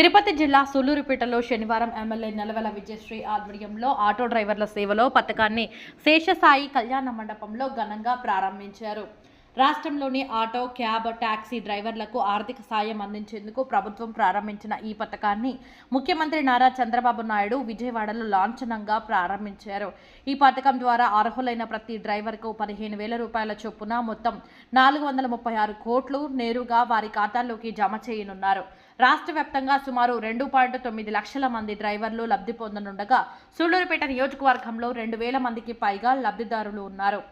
తిరుపతి జిల్లా సూళ్ళూరుపేటలో శనివారం ఎమ్మెల్యే నెలవెల విజయశ్రీ ఆధ్వర్యంలో ఆటో డ్రైవర్ల సేవలో పథకాన్ని శేషసాయి కళ్యాణ మండపంలో ఘనంగా ప్రారంభించారు. రాష్ట్రంలోని ఆటో క్యాబ్ టాక్సీ డ్రైవర్లకు ఆర్థిక సాయం అందించేందుకు ప్రభుత్వం ప్రారంభించిన ఈ పథకాన్ని ముఖ్యమంత్రి నారా చంద్రబాబు నాయుడు విజయవాడలో లాంఛనంగా ప్రారంభించారు. ఈ పథకం ద్వారా అర్హులైన ప్రతి డ్రైవర్కు పదిహేను వేల రూపాయల చొప్పున మొత్తం నాలుగు వందల ముప్పై ఆరు కోట్లు నేరుగా వారి ఖాతాల్లోకి జమ చేయనున్నారు. రాష్ట్ర వ్యాప్తంగా సుమారు రెండు పాయింట్ తొమ్మిది లక్షల మంది డ్రైవర్లు లబ్ధి పొందనుండగా సూళ్ళూరుపేట నియోజకవర్గంలో రెండు వేల మందికి పైగా లబ్ధిదారులు ఉన్నారు.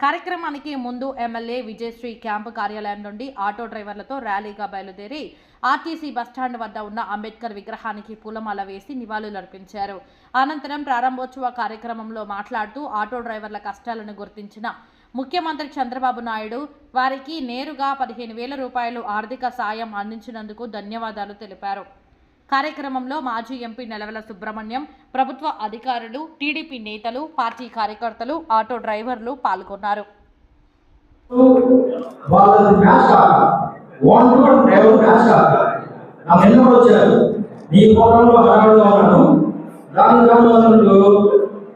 కార్యక్రమానికి ముందు ఎమ్మెల్యే విజయశ్రీ క్యాంపు కార్యాలయం నుండి ఆటో డ్రైవర్లతో ర్యాలీగా బయలుదేరి ఆర్టీసీ బస్టాండ్ వద్ద ఉన్న అంబేద్కర్ విగ్రహానికి పూలమాల వేసి నివాళులర్పించారు. అనంతరం ప్రారంభోత్సవ కార్యక్రమంలో మాట్లాడుతూ ఆటో డ్రైవర్ల కష్టాలను గుర్తించిన ముఖ్యమంత్రి చంద్రబాబు నాయుడు వారికి నేరుగా పదిహేను వేల రూపాయలు ఆర్థిక సాయం అందించినందుకు ధన్యవాదాలు తెలిపారు. కార్యక్రమంలో మాజీ ఎంపీ నెలవెల సుబ్రహ్మణ్యం ప్రభుత్వ అధికారులు టీడీపీ నేతలు పార్టీ కార్యకర్తలు ఆటో డ్రైవర్లు పాల్గొన్నారు.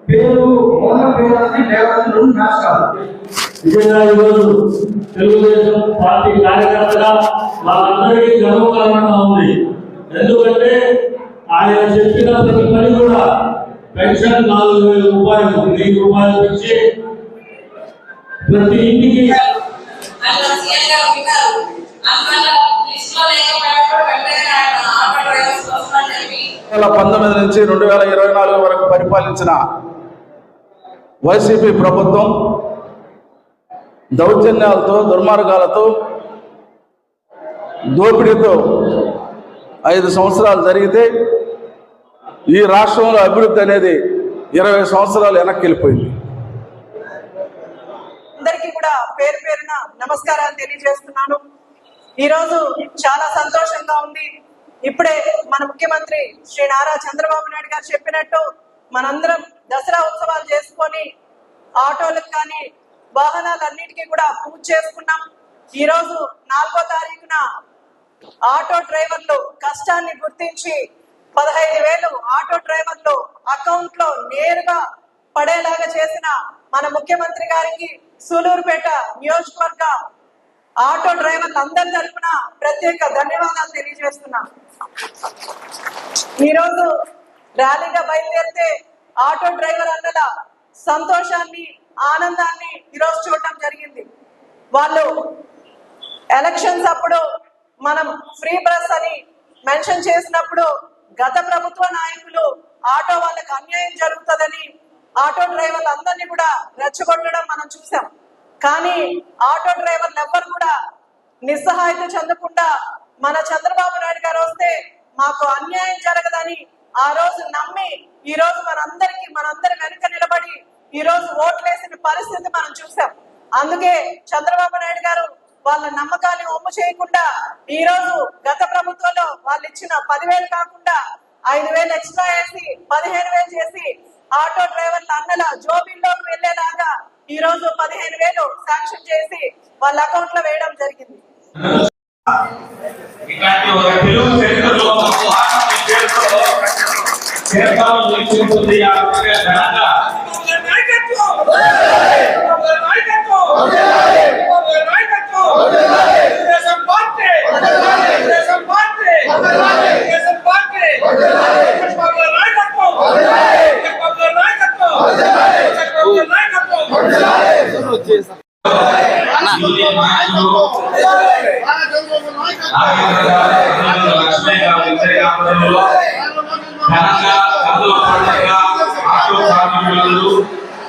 పేరు నిజంగా ఈరోజు తెలుగుదేశం పార్టీ కార్యకర్తగా వాళ్ళందరికీ గర్వకారణంగా ఉంది. ఎందుకంటే ఆయన చెప్పిన ప్రతి పని కూడా పెన్షన్ నాలుగు వేల రూపాయలు వెయ్యి రూపాయలు ఇచ్చి ప్రతి ఇంటికి వేల పంతొమ్మిది నుంచి రెండు వేల ఇరవై నాలుగు వరకు పరిపాలించిన వైసీపీ ప్రభుత్వం దౌర్జన్యాలతో దుర్మార్గాలతో దోపిడీతో ఐదు సంవత్సరాలు జరిగితే ఈ రాష్ట్రంలో అభివృద్ధి అనేది ఇరవై సంవత్సరాలు వెనక్కి వెళ్ళిపోయింది. అందరికీ కూడా పేరు పేరున నమస్కారాలు తెలియజేస్తున్నాను. ఈరోజు చాలా సంతోషంగా ఉంది. ఇప్పుడే మన ముఖ్యమంత్రి శ్రీ నారా చంద్రబాబు నాయుడు గారు చెప్పినట్టు మనందరం దసరా ఉత్సవాలు చేసుకొని ఆటోలకు కానీ వాహనాలన్నిటికీ కూడా పూజ చేసుకున్నాం. ఈ రోజు నాలుగో తారీఖున ఆటో డ్రైవర్లు కష్టాన్ని గుర్తించి పదహైదు వేలు ఆటో డ్రైవర్లు అకౌంట్లో నేరుగా పడేలాగా చేసిన మన ముఖ్యమంత్రి గారికి సూలూరుపేట నియోజకవర్గ ఆటో డ్రైవర్లు అందరి తరఫున ప్రత్యేక ధన్యవాదాలు తెలియజేస్తున్నా. ఈరోజు ర్యాలీగా బయలుదేరితే ఆటో డ్రైవర్ అన్నల సంతోషాన్ని ఆనందాన్ని ఈరోజు చూడటం జరిగింది. వాళ్ళు ఎలక్షన్స్ అప్పుడు మనం ఫ్రీ బస్ అని మెన్షన్ చేసినప్పుడు గత ప్రభుత్వ నాయకులు ఆటో వాళ్ళకి అన్యాయం జరుగుతుందని ఆటో డ్రైవర్లు అందరినీ కూడా రెచ్చగొట్టడం మనం చూసాం. కానీ ఆటో డ్రైవర్లు ఎవ్వరు కూడా నిస్సహాయత చెందకుండా మన చంద్రబాబు నాయుడు గారు వస్తే మాకు అన్యాయం జరగదని ఆ రోజు నమ్మి ఈ రోజు మనందరికి మనందరి వెనుక నిలబడి ఈ రోజు ఓట్లేసిన పరిస్థితి మనం చూసాం. అందుకే చంద్రబాబు నాయుడు గారు వాళ్ళ నమ్మకాన్ని ఒమ్ము చేయకుండా ఈ రోజు గత ప్రభుత్వంలో వాళ్ళు ఇచ్చిన పదివేలు కాకుండా ఐదు వేలు ఎక్స్ట్రా వేసి పదిహేను వేలు చేసి ఆటో డ్రైవర్ల అన్నల జోబీల్లోకి వెళ్ళేలాగా ఈ రోజు పదిహేను వేలు శాంక్షన్ చేసి వాళ్ళ అకౌంట్లో వేయడం జరిగింది. ఇలాంటి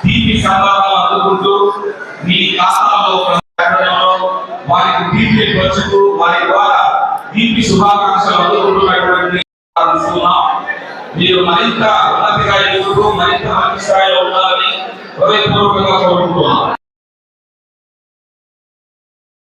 దీపి తెలుగు అందుకుంటూ మీ కాలంలో తీపి వారి ద్వారా దీపి శుభాకాంక్షలు అందుకుంటున్నటువంటి మీరు మరింత ఉన్నతిగా ఎదుగుతూ మరింత మంచి స్థాయిలో ఉండాలని హృదయపూర్వకంగా కోరుకుంటున్నాను